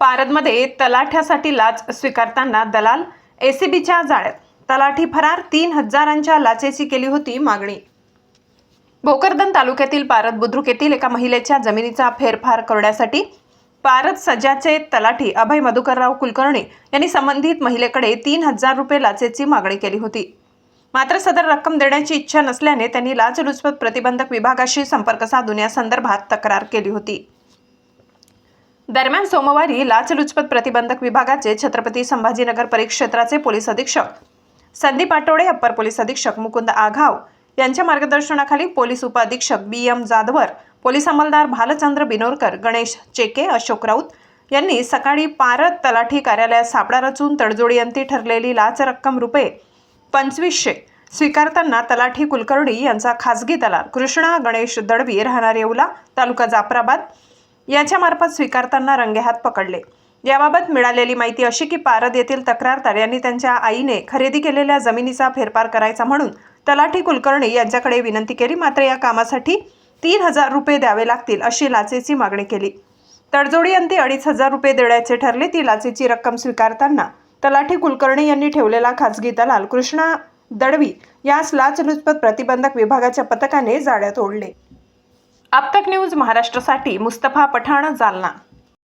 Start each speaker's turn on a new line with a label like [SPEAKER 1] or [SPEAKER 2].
[SPEAKER 1] पारदमध्ये तलाठ्यासाठी लाच स्वीकारताना दलाल एसीबीच्या जाळ्यात. तलाठी फरार तीन हजारांच्या लाचेची केली होती मागणी. भोकरदन तालुक्यातील पारद बुद्रुक येथील एका महिलेच्या जमिनीचा फेरफार करण्यासाठी पारद सज्जाचे तलाठी अभय मधुकरराव कुलकर्णी यांनी संबंधित महिलेकडे तीन हजार रुपये लाचेची मागणी केली होती. मात्र सदर रक्कम देण्याची इच्छा नसल्याने त्यांनी लाचलुचपत प्रतिबंधक विभागाशी संपर्क साधून या संदर्भात तक्रार केली होती. दरम्यान सोमवारी लाचलुचपत प्रतिबंधक विभागाचे छत्रपती संभाजीनगर परिक्षेत्राचे पोलीस अधीक्षक संदीप आठवडे अप्पर पोलीस अधीक्षक मुकुंद आघाव यांच्या मार्गदर्शनाखाली पोलीस उपअधीक्षक बी एम जाधवर पोलीस अंमलदार भालचंद्र बिनोरकर गणेश चेके अशोक राऊत यांनी सकाळी पारद तलाठी कार्यालयात सापडा रचून तडजोडीअंती ठरलेली लाच रक्कम रुपये पंचवीसशे स्वीकारताना तलाठी कुलकर्णी यांचा खासगी दलाल कृष्णा गणेश दडवी राहणार येवला तालुका जाफराबाद याच्यामार्फत स्वीकारताना रंगेहात पकडले. याबाबत मिळालेली माहिती अशी की पारद येथील तक्रारदार यांनी त्यांच्या आईने खरेदी केलेल्या जमिनीचा फेरफार करायचा म्हणून तलाठी कुलकर्णी यांच्याकडे विनंती केली मात्र या कामासाठी तीन हजार रुपये द्यावे लागतील अशी लाचेची मागणी केली. तडजोडी अंती अडीच हजार रुपये देण्याचे ठरले. ती लाचेची रक्कम स्वीकारताना तलाठी कुलकर्णी यांनी ठेवलेला खासगी दलाल कृष्णा दडवी यास लाचलुचपत प्रतिबंधक विभागाच्या पथकाने जाळ्यात ओढले. अब तक न्यूज महाराष्ट्रासाठी मुस्तफा पठाण जालना.